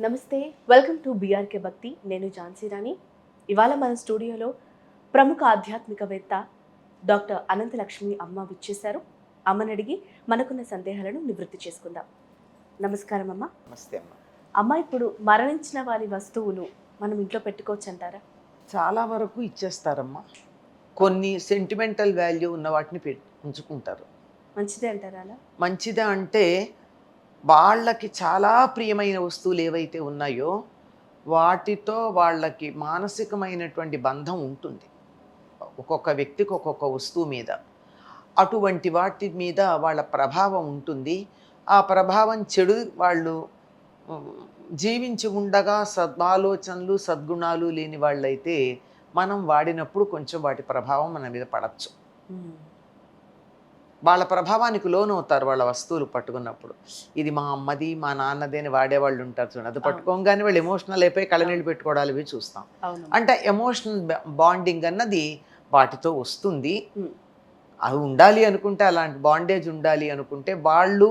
నమస్తే welcome to BRK భక్తి నేను ఝాన్సీ రాణి. ఇవాళ మన స్టూడియోలో ప్రముఖ ఆధ్యాత్మికవేత్త డాక్టర్ అనంతలక్ష్మి అమ్మ విచ్చేశారు. అమ్మని అడిగి మనకున్న సందేహాలను నివృత్తి చేసుకుందాం. నమస్కారం అమ్మ. నమస్తే అమ్మ. అమ్మ ఇప్పుడు మరణించిన వారి వస్తువులు మనం ఇంట్లో పెట్టుకోవచ్చు అంటారా? చాలా వరకు ఇచ్చేస్తారమ్మా. కొన్ని సెంటిమెంటల్ వాల్యూ ఉన్న వాటిని ఉంచుకుంటారు. మంచిదే అంటారా మంచిదా అంటే వాళ్ళకి చాలా ప్రియమైన వస్తువులు ఏవైతే ఉన్నాయో వాటితో వాళ్ళకి మానసికమైనటువంటి బంధం ఉంటుంది. ఒక్కొక్క వ్యక్తికి ఒక్కొక్క వస్తువు మీద. అటువంటి వాటి మీద వాళ్ళ ప్రభావం ఉంటుంది. ఆ ప్రభావం చెడు వాళ్ళు జీవించి ఉండగా సద్ఆలోచనలు సద్గుణాలు లేని వాళ్ళైతే మనం వాడినప్పుడు కొంచెం వాటి ప్రభావం మన మీద పడచ్చు. వాళ్ళ ప్రభావానికి లోనవుతారు వాళ్ళ వస్తువులు పట్టుకున్నప్పుడు. ఇది మా అమ్మది మా నాన్నది అని వాడేవాళ్ళు ఉంటారు చూడండి. అది పట్టుకోగానే వాళ్ళు ఎమోషనల్ అయిపోయి కళ్ళనీళ్ళు పెట్టుకోవడాలు ఇవి చూస్తాం. అంటే ఎమోషనల్ బాండింగ్ అన్నది వాటితో వస్తుంది. అవి ఉండాలి అనుకుంటే అలాంటి బాండేజ్ ఉండాలి అనుకుంటే వాళ్ళు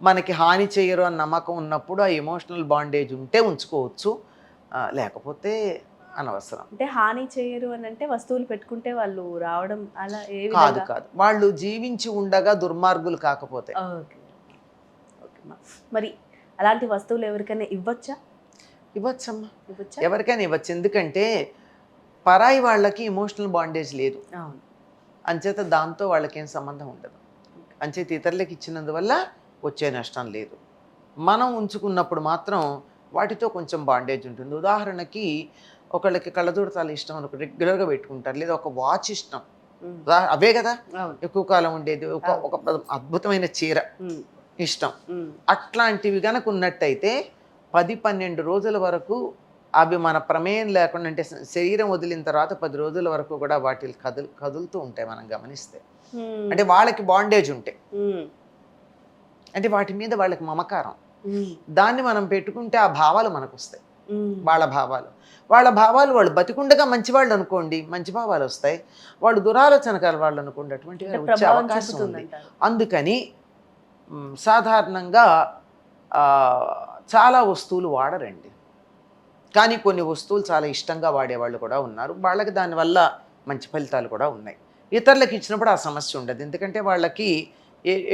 మనకి హాని చేయరు అని నమ్మకం ఉన్నప్పుడు ఆ ఎమోషనల్ బాండేజ్ ఉంటే ఉంచుకోవచ్చు. లేకపోతే అనవసరం. అంటే హాని చేయరు అని అంటే వస్తువులు పెట్టుకుంటే వాళ్ళు రావడం అలా కాదు కాదు. వాళ్ళు జీవించి ఉండగా దుర్మార్గులు కాకపోతే. Okay okay. అమ్మా. మరి అలాంటి వస్తువులు ఎవరికైనా ఇవ్వచ్చా? ఇవ్వచ్చమ్మా. ఇవ్వచ్చా? ఎవరికైనా ఇవ్వచ్చు. ఎందుకంటే పరాయి వాళ్ళకి ఎమోషనల్ బాండేజ్ లేదు. అంచేత దాంతో వాళ్ళకేం సంబంధం ఉండదు. అంచేత ఇతరులకు ఇచ్చినందువల్ల వచ్చే నష్టం లేదు. మనం ఉంచుకున్నప్పుడు మాత్రం వాటితో కొంచెం బాండేజ్ ఉంటుంది. ఉదాహరణకి ఒకళ్ళకి కళ్ళజోడు చాలా ఇష్టం అనుకో రెగ్యులర్గా పెట్టుకుంటారు లేదా ఒక వాచ్ ఇష్టం అవే కదా ఎక్కువ కాలం ఉండేది ఒక ఒక అద్భుతమైన చీర. ఇష్టం. అట్లాంటివి గనక ఉన్నట్టయితే పది పన్నెండు రోజుల వరకు అవి మన ప్రమేయం లేకుండా అంటే శరీరం వదిలిన తర్వాత పది రోజుల వరకు కూడా వాటి కదులు కదులుతూ ఉంటాయి మనం గమనిస్తే. అంటే వాళ్ళకి బాండేజ్ ఉంటాయి. అంటే వాటి మీద వాళ్ళకి మమకారం. దాన్ని మనం పెట్టుకుంటే ఆ భావాలు మనకు వస్తాయి. వాళ్ళ భావాలు. వాళ్ళ భావాలు వాళ్ళు బతికుండగా మంచి వాళ్ళు అనుకోండి మంచి భావాలు వస్తాయి. వాళ్ళు దురాలోచన కల వాళ్ళు అనుకోండి అటువంటి అంటే వచ్చే అవకాశం ఉంది. అందుకని సాధారణంగా చాలా వస్తువులు వాడరండి. కానీ కొన్ని వస్తువులు చాలా ఇష్టంగా వాడేవాళ్ళు కూడా ఉన్నారు. వాళ్ళకి దానివల్ల మంచి ఫలితాలు కూడా ఉన్నాయి. ఇతరులకు ఇచ్చినప్పుడు ఆ సమస్య ఉండదు. ఎందుకంటే వాళ్ళకి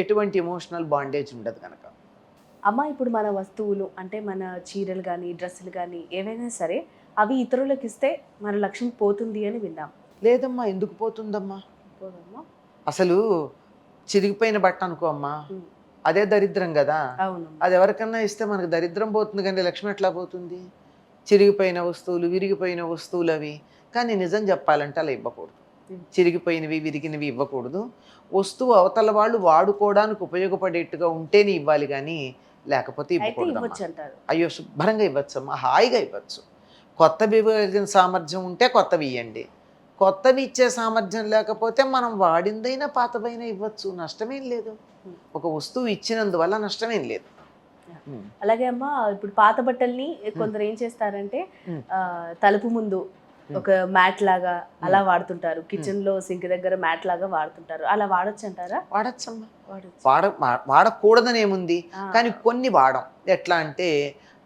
ఎటువంటి ఎమోషనల్ బాండేజ్ ఉండదు కనుక అమ్మ ఇప్పుడు మన వస్తువులు అంటే మన చీరలు కానీ డ్రెస్సులు కానీ ఏవైనా సరే అవి ఇతరులకు ఇస్తే మన లక్ష్యం పోతుంది అని విన్నాం. లేదమ్మా ఎందుకు పోతుందమ్మా? పోదమ్మా? అసలు చిరిగిపోయిన బట్ట అనుకో అమ్మా. అదే దరిద్రం కదా. అవును అది ఎవరికన్నా ఇస్తే మనకు దరిద్రం పోతుంది కానీ లక్ష్మి ఎట్లా పోతుంది? చిరిగిపోయిన వస్తువులు విరిగిపోయిన వస్తువులు అవి. కానీ నిజం చెప్పాలంటే అలా ఇవ్వకూడదు. చిరిగిపోయినవి విరిగినవి ఇవ్వకూడదు. వస్తువు అవతల వాళ్ళు వాడుకోవడానికి ఉపయోగపడేట్టుగా ఉంటేనే ఇవ్వాలి కానీ లేకపోతే ఇవ్వకూడదు అయ్యో శుభ్రంగా ఇవ్వచ్చు అమ్మా హాయిగా ఇవ్వచ్చు. కొత్తవి ఇవ్వగలిగిన సామర్థ్యం ఉంటే కొత్తవి ఇవ్వండి కొత్తవి ఇచ్చే సామర్థ్యం లేకపోతే మనం వాడిందైనా పాతదైనా ఇవ్వచ్చు. నష్టమేం లేదు. ఒక వస్తువు ఇచ్చినందువల్ల నష్టమేం లేదు. అలాగే అమ్మ ఇప్పుడు పాత బట్టల్ని కొందరు ఏం చేస్తారంటే తలుపు ముందు. ఒక మ్యాట్ లాగా అలా వాడుతుంటారు. కిచెన్లో సింక్ దగ్గర మ్యాట్ లాగా వాడుతుంటారు. అలా వాడొచ్చు అంటారా వాడచ్చమ్మా వాడొచ్చు. వాడ వాడకూడదని ఏముంది కానీ కొన్ని వాడం. ఎట్లా అంటే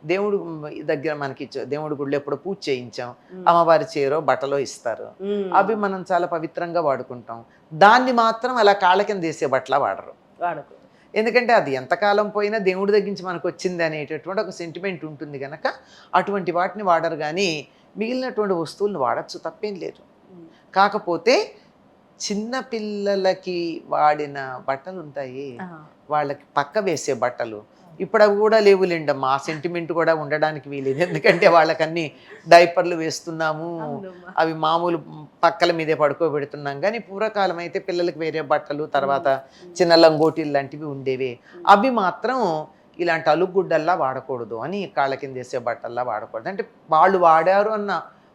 దేవుడు దగ్గర మనకి దేవుడి గుడిలో ఎప్పుడు పూజ చేయించాం. అమ్మవారి చీరో బట్టలో ఇస్తారు. అవి మనం చాలా పవిత్రంగా వాడుకుంటాం. దాన్ని మాత్రం అలా కాళ్ళ కింద వేసే బట్టలా వాడరు. వాడకూడదు ఎందుకంటే అది ఎంతకాలం పోయినా దేవుడి దగ్గర నుంచి మనకు వచ్చింది అనేటటువంటి ఒక సెంటిమెంట్ ఉంటుంది కనుక అటువంటి వాటిని వాడరు కానీ మిగిలినటువంటి వస్తువులను వాడచ్చు తప్పేం లేదు. కాకపోతే చిన్న పిల్లలకి వాడిన బట్టలు ఉంటాయి వాళ్ళకి పక్క వేసే బట్టలు ఇప్పుడు అవి కూడా లేవులేండమ్మా ఆ సెంటిమెంట్ కూడా ఉండడానికి వీలేదు. ఎందుకంటే వాళ్ళకన్నీ డైపర్లు వేస్తున్నాము. అవి మామూలు పక్కల మీదే పడుకోబెడుతున్నాం. కానీ పూర్వకాలం అయితే పిల్లలకి వేరే బట్టలు తర్వాత చిన్న లంగోటీలు లాంటివి ఉండేవి. అవి మాత్రం ఇలాంటి అలుగుడ్డల్లా వాడకూడదు అని కాళ్ళ కింద వేసే బట్టల్లా వాడకూడదు. అంటే వాళ్ళు వాడారు అన్న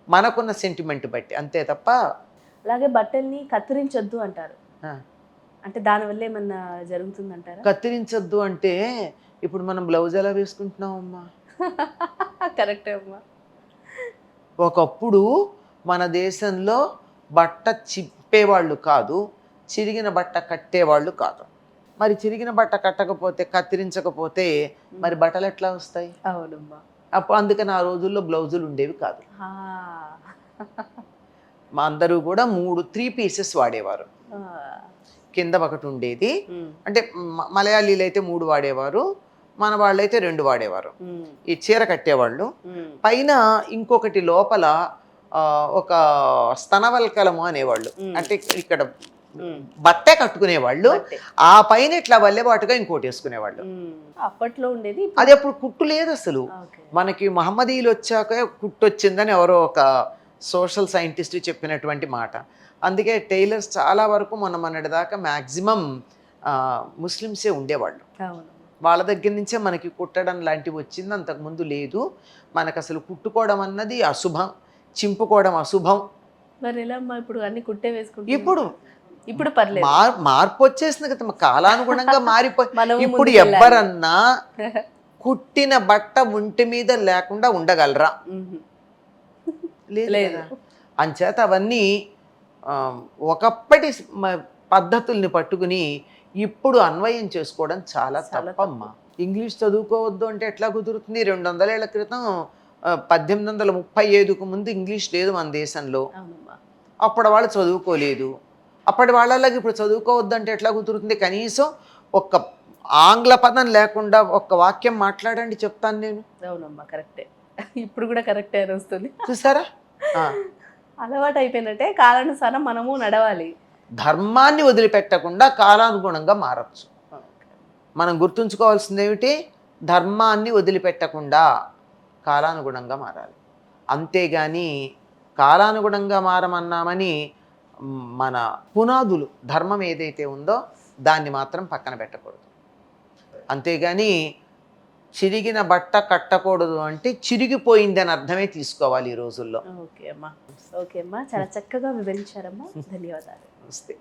మనకున్న సెంటిమెంట్ బట్టి. అంతే తప్ప అలాగే బట్టల్ని కత్తిరించొద్దు అంటారు. అంటే దానివల్ల ఏమన్నా జరుగుతుందంటారా? కత్తిరించొద్దు అంటే ఇప్పుడు మనం బ్లౌజ్ ఎలా వేసుకుంటున్నాం అమ్మా? కరెక్టే అమ్మా. ఒకప్పుడు మన దేశంలో బట్ట చిప్పేవాళ్ళు కాదు చిరిగిన బట్ట కట్టేవాళ్ళు కాదు. మరి చిరిగిన బట్ట కట్టకపోతే కత్తిరించకపోతే మరి బట్టలు ఎట్లా వస్తాయి? అవునమ్మా. అప్పుడు అందుకని ఆ రోజుల్లో బ్లౌజులు ఉండేవి కాదు. మా అందరూ కూడా మూడు త్రీ పీసెస్ వాడేవారు. కింద ఒకటి ఉండేది. అంటే మలయాళీలు అయితే మూడు వాడేవారు. మన వాళ్ళైతే రెండు వాడేవారు. ఈ చీర కట్టేవాళ్ళు. పైన ఇంకొకటి లోపల ఒక స్తనవల్కలము అనేవాళ్ళు. అంటే ఇక్కడ. బట్టే కట్టుకునేవాళ్ళు. ఆ పైన ఇట్లా వల్లెబాటుగా ఇంకోటి వేసుకునేవాళ్ళు. అప్పట్లో ఉండేది అది అప్పుడు కుట్టు లేదు అసలు. మనకి మహమ్మదీలు వచ్చాక కుట్టు వచ్చిందని ఎవరో ఒక సోషల్ సైంటిస్ట్ చెప్పినటువంటి మాట అందుకే టైలర్స్ చాలా వరకు మొన్న మొన్నటి దాకా మ్యాక్సిమం ముస్లిమ్సే ఉండేవాళ్ళు వాళ్ళ దగ్గర నుంచే మనకి కుట్టడం లాంటివి వచ్చింది. అంతకుముందు లేదు. మనకు అసలు కుట్టుకోవడం అన్నది అశుభం. చింపుకోవడం అశుభం. మరి ఎలా అమ్మా ఇప్పుడు అన్ని కుట్టే వేసుకుంటే ఇప్పుడు ఇప్పుడు పర్లేదు. మార్ మార్పు వచ్చేసింది కదా కాలానుగుణంగా మారిపోయి ఇప్పుడు. ఎవ్వరన్నా కుట్టిన బట్ట ఒంటి మీద లేకుండా ఉండగలరా. లేదు. అంచేత అవన్నీ ఒకప్పటి పద్ధతుల్ని పట్టుకుని ఇప్పుడు అన్వయం చేసుకోవడం చాలా తప్పమ్మా. ఇంగ్లీష్ చదువుకోవద్దు అంటే ఎట్లా కుదురుతుంది? రెండు వందల ఏళ్ళ క్రితం పద్దెనిమిది వందల ముప్పై ఐదుకు ముందు ఇంగ్లీష్ లేదు మన దేశంలో. అప్పుడు వాళ్ళు చదువుకోలేదు. అప్పటి వాళ్ళకి ఇప్పుడు చదువుకోవద్దు అంటే ఎట్లా కుదురుతుంది? కనీసం ఒక్క ఆంగ్ల పదం లేకుండా ఒక్క వాక్యం మాట్లాడండి చెప్తాను నేను. అవునమ్మా కరెక్టే. ఇప్పుడు కూడా కరెక్టే అని వస్తుంది. చూసారా. అలవాటు అయిపోయినట్టే కాలానుసారం మనము నడవాలి. ధర్మాన్ని వదిలిపెట్టకుండా కాలానుగుణంగా మారచ్చు. మనం గుర్తుంచుకోవాల్సింది ఏమిటి ధర్మాన్ని వదిలిపెట్టకుండా కాలానుగుణంగా మారాలి. అంతేగాని కాలానుగుణంగా మారమన్నామని మన పునాదులు ధర్మం ఏదైతే ఉందో దాన్ని మాత్రం పక్కన పెట్టకూడదు. అంతేగాని చిరిగిన బట్ట కట్టకూడదు అంటే చిరిగిపోయిందని అర్థమే తీసుకోవాలి ఈ రోజుల్లో. ఓకే అమ్మా. ఓకే అమ్మా. చాలా చక్కగా వివరించారమ్మా. ధన్యవాదాలు. você.